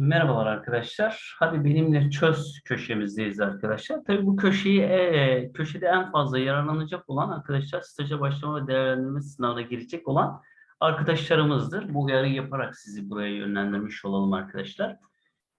Merhabalar arkadaşlar. Hadi benimle çöz köşemizdeyiz arkadaşlar. Tabii bu köşeyi e, köşede en fazla yararlanacak olan arkadaşlar staja başlama ve değerlendirme sınavına girecek olan arkadaşlarımızdır. Bu uyarıyı yaparak sizi buraya yönlendirmiş olalım arkadaşlar.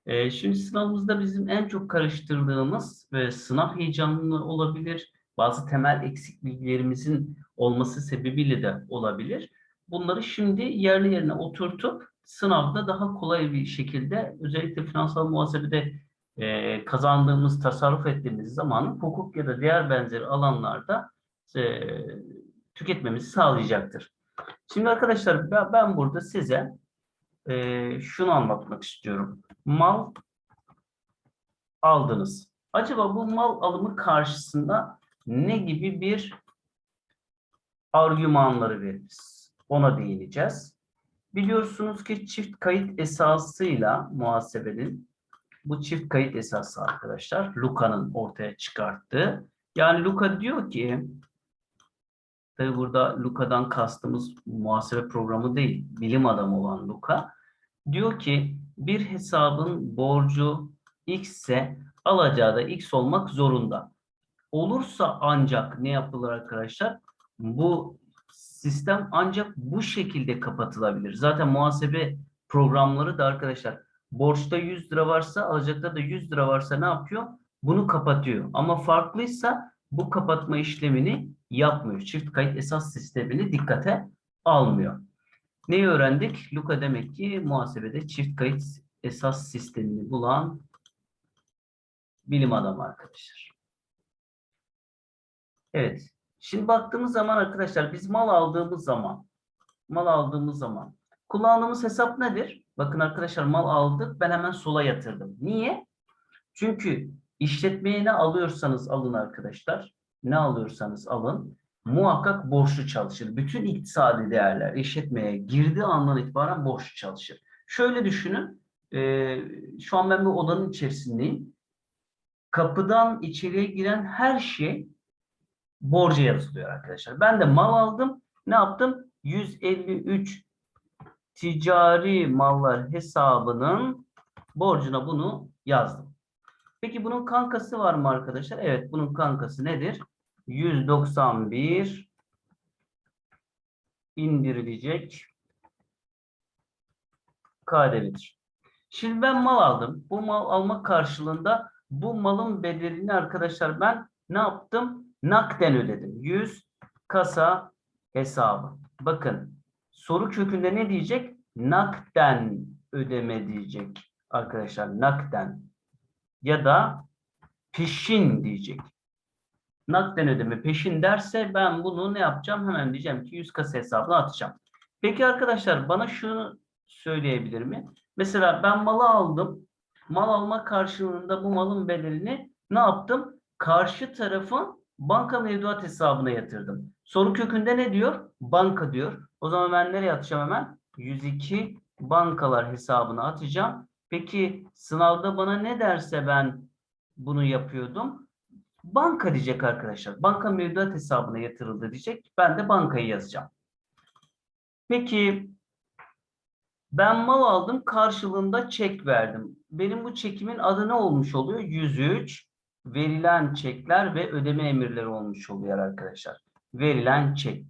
E, şimdi sınavımızda bizim en çok karıştırdığımız ve sınav heyecanlı olabilir. Bazı temel eksik bilgilerimizin olması sebebiyle de olabilir. Bunları şimdi yerli yerine oturtup sınavda daha kolay bir şekilde özellikle finansal muhasebede e, kazandığımız, tasarruf ettiğimiz zamanı hukuk ya da diğer benzeri alanlarda e, tüketmemizi sağlayacaktır. Şimdi arkadaşlar ben, ben burada size e, şunu anlatmak istiyorum. Mal aldınız. Acaba bu mal alımı karşısında ne gibi bir argümanları veririz? Ona değineceğiz. Biliyorsunuz ki çift kayıt esasıyla muhasebenin bu çift kayıt esası arkadaşlar Luka'nın ortaya çıkarttığı. Yani Luka diyor ki tabi burada Luka'dan kastımız muhasebe programı değil, bilim adamı olan Luka. Diyor ki bir hesabın borcu x ise alacağı da x olmak zorunda. Olursa ancak ne yapılır arkadaşlar? Bu sistem ancak bu şekilde kapatılabilir. Zaten muhasebe programları da arkadaşlar borçta 100 lira varsa alacakta da 100 lira varsa ne yapıyor? Bunu kapatıyor. Ama farklıysa bu kapatma işlemini yapmıyor. Çift kayıt esas sistemini dikkate almıyor. Neyi öğrendik? Luka demek ki muhasebede çift kayıt esas sistemini bulan bilim adamı arkadaşlar. Evet. Şimdi baktığımız zaman arkadaşlar biz mal aldığımız zaman mal aldığımız zaman kullandığımız hesap nedir? Bakın arkadaşlar mal aldık ben hemen sola yatırdım. Niye? Çünkü işletmeye ne alıyorsanız alın arkadaşlar. Ne alıyorsanız alın. Muhakkak borçlu çalışır. Bütün iktisadi değerler işletmeye girdiği andan itibaren borçlu çalışır. Şöyle düşünün. E, şu an ben bir odanın içerisindeyim. Kapıdan içeriye giren her şey borca yazılıyor arkadaşlar. Ben de mal aldım. Ne yaptım? 153 ticari mallar hesabının borcuna bunu yazdım. Peki bunun kankası var mı arkadaşlar? Evet bunun kankası nedir? 191 indirilecek KDV'dir. Şimdi ben mal aldım. Bu mal almak karşılığında bu malın bedelini arkadaşlar ben ne yaptım? Nakden ödedim. 100 kasa hesabı. Bakın soru kökünde ne diyecek? Nakden ödeme diyecek arkadaşlar. Nakden ya da peşin diyecek. Nakden ödeme peşin derse ben bunu ne yapacağım? Hemen diyeceğim ki 100 kasa hesabına atacağım. Peki arkadaşlar bana şunu söyleyebilir mi? Mesela ben malı aldım. Mal alma karşılığında bu malın bedelini ne yaptım? Karşı tarafın banka mevduat hesabına yatırdım. Soru kökünde ne diyor? Banka diyor. O zaman ben nereye atacağım hemen? 102 bankalar hesabına atacağım. Peki sınavda bana ne derse ben bunu yapıyordum? Banka diyecek arkadaşlar. Banka mevduat hesabına yatırıldı diyecek. Ben de bankayı yazacağım. Peki ben mal aldım karşılığında çek verdim. Benim bu çekimin adı ne olmuş oluyor? 103 verilen çekler ve ödeme emirleri olmuş oluyor arkadaşlar. Verilen çek.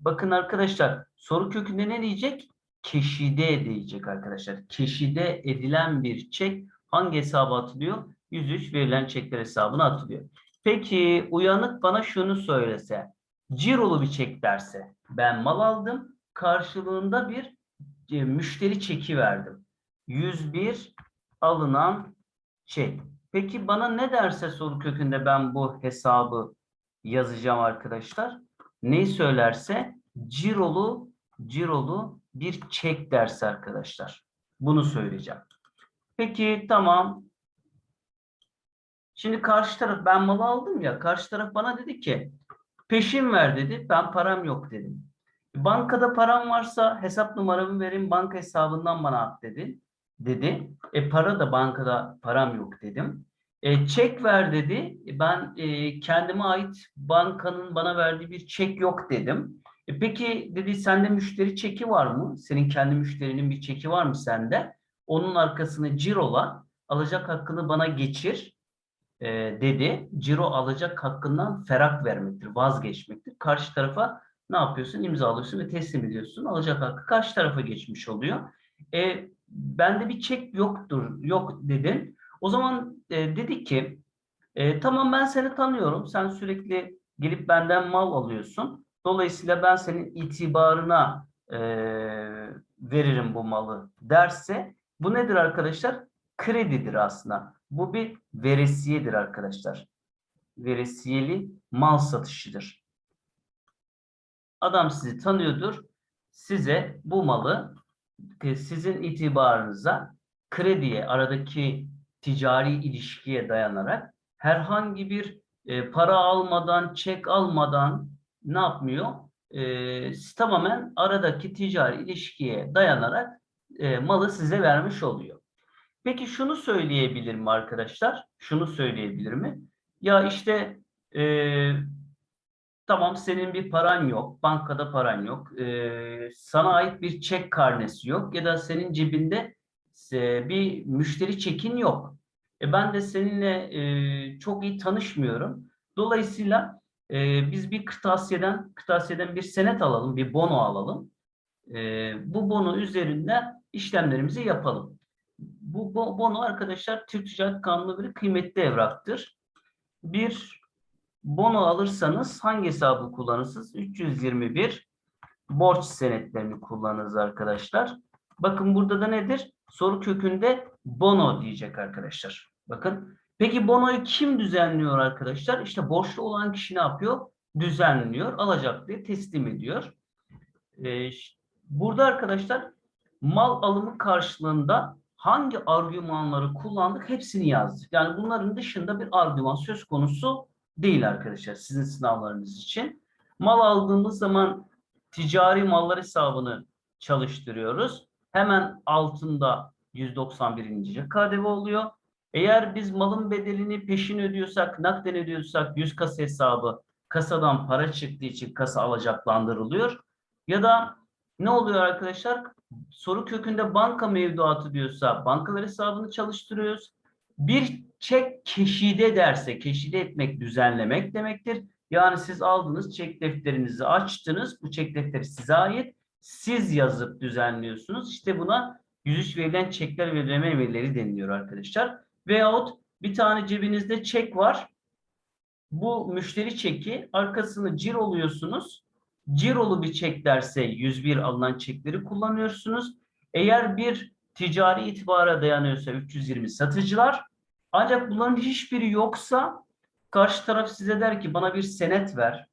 Bakın arkadaşlar soru kökünde ne diyecek? Keşide diyecek arkadaşlar. Keşide edilen bir çek hangi hesaba atılıyor? 103 verilen çekler hesabına atılıyor. Peki uyanık bana şunu söylese. Cirolu bir çek derse. Ben mal aldım. Karşılığında bir e, müşteri çeki verdim. 101 alınan çek. Peki bana ne derse soru kökünde ben bu hesabı yazacağım arkadaşlar. Neyi söylerse cirolu cirolu bir çek derse arkadaşlar. Bunu söyleyeceğim. Peki tamam. Şimdi karşı taraf ben malı aldım ya karşı taraf bana dedi ki peşin ver dedi. Ben param yok dedim. Bankada param varsa hesap numaramı verin banka hesabından bana at dedi. Dedi. E para da bankada param yok dedim. E, çek ver dedi. E, ben e, kendime ait bankanın bana verdiği bir çek yok dedim. E, peki dedi sende müşteri çeki var mı? Senin kendi müşterinin bir çeki var mı sende? Onun arkasını cirola alacak hakkını bana geçir e, dedi. Ciro alacak hakkından ferak vermektir, vazgeçmektir. Karşı tarafa ne yapıyorsun? İmzalıyorsun ve teslim ediyorsun. Alacak hakkı karşı tarafa geçmiş oluyor. E, bende bir çek yoktur, yok dedin. O zaman e, dedik ki e, tamam ben seni tanıyorum. Sen sürekli gelip benden mal alıyorsun. Dolayısıyla ben senin itibarına e, veririm bu malı derse bu nedir arkadaşlar? Kredidir aslında. Bu bir veresiyedir arkadaşlar. Veresiyeli mal satışıdır. Adam sizi tanıyordur. Size bu malı sizin itibarınıza krediye, aradaki ticari ilişkiye dayanarak herhangi bir e, para almadan, çek almadan ne yapmıyor? E, tamamen aradaki ticari ilişkiye dayanarak e, malı size vermiş oluyor. Peki şunu söyleyebilir mi arkadaşlar? Şunu söyleyebilir mi? Ya işte e, tamam senin bir paran yok, bankada paran yok, e, sana ait bir çek karnesi yok ya da senin cebinde e, bir müşteri çekin yok. E, ben de seninle e, çok iyi tanışmıyorum. Dolayısıyla e, biz bir kırtasiyeden, kırtasiyeden bir senet alalım, bir bono alalım. E, bu bono üzerinde işlemlerimizi yapalım. Bu bo- bono arkadaşlar Türk Ticaret Kanunu bir kıymetli evraktır. Bir bono alırsanız hangi hesabı kullanırsınız? 321 borç senetlerini kullanırız arkadaşlar. Bakın burada da nedir? Soru kökünde bono diyecek arkadaşlar. Bakın. Peki bonoyu kim düzenliyor arkadaşlar? İşte borçlu olan kişi ne yapıyor? Düzenliyor. Alacaklıya teslim ediyor. Ee, burada arkadaşlar mal alımı karşılığında hangi argümanları kullandık hepsini yazdık. Yani bunların dışında bir argüman söz konusu değil arkadaşlar sizin sınavlarınız için. Mal aldığımız zaman ticari mallar hesabını çalıştırıyoruz. Hemen altında 191. KDV oluyor. Eğer biz malın bedelini peşin ödüyorsak, nakden ödüyorsak 100 kasa hesabı kasadan para çıktığı için kasa alacaklandırılıyor. Ya da ne oluyor arkadaşlar? Soru kökünde banka mevduatı diyorsa bankalar hesabını çalıştırıyoruz. Bir çek keşide derse, keşide etmek, düzenlemek demektir. Yani siz aldınız, çek defterinizi açtınız. Bu çek defteri size ait. Siz yazıp düzenliyorsunuz. İşte buna yüzüç verilen çekler ve emirleri deniliyor arkadaşlar. Veyahut bir tane cebinizde çek var. Bu müşteri çeki arkasını ciroluyorsunuz. Cirolu bir çek derse 101 alınan çekleri kullanıyorsunuz. Eğer bir ticari itibara dayanıyorsa 320 satıcılar. Ancak bunların hiçbiri yoksa karşı taraf size der ki bana bir senet ver.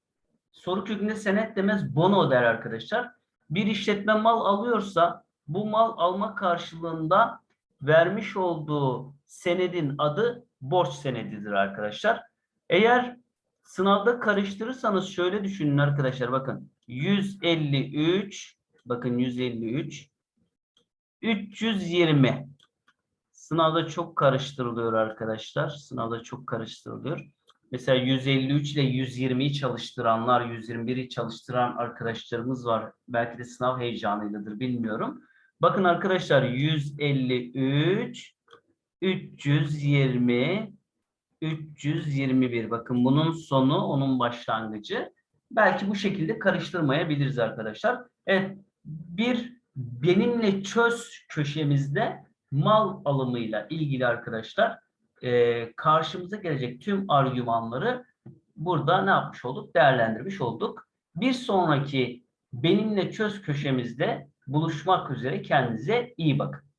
Soru kökünde senet demez bono der arkadaşlar. Bir işletme mal alıyorsa bu mal alma karşılığında vermiş olduğu senedin adı borç senedidir arkadaşlar. Eğer sınavda karıştırırsanız şöyle düşünün arkadaşlar bakın 153 bakın 153 320 sınavda çok karıştırılıyor arkadaşlar. Sınavda çok karıştırılıyor. Mesela 153 ile 120'yi çalıştıranlar, 121'i çalıştıran arkadaşlarımız var. Belki de sınav heyecanıyladır bilmiyorum. Bakın arkadaşlar 153 320 321 bakın bunun sonu onun başlangıcı. Belki bu şekilde karıştırmayabiliriz arkadaşlar. Evet bir benimle çöz köşemizde mal alımıyla ilgili arkadaşlar e, karşımıza gelecek tüm argümanları burada ne yapmış olduk? Değerlendirmiş olduk. Bir sonraki benimle çöz köşemizde buluşmak üzere kendinize iyi bakın.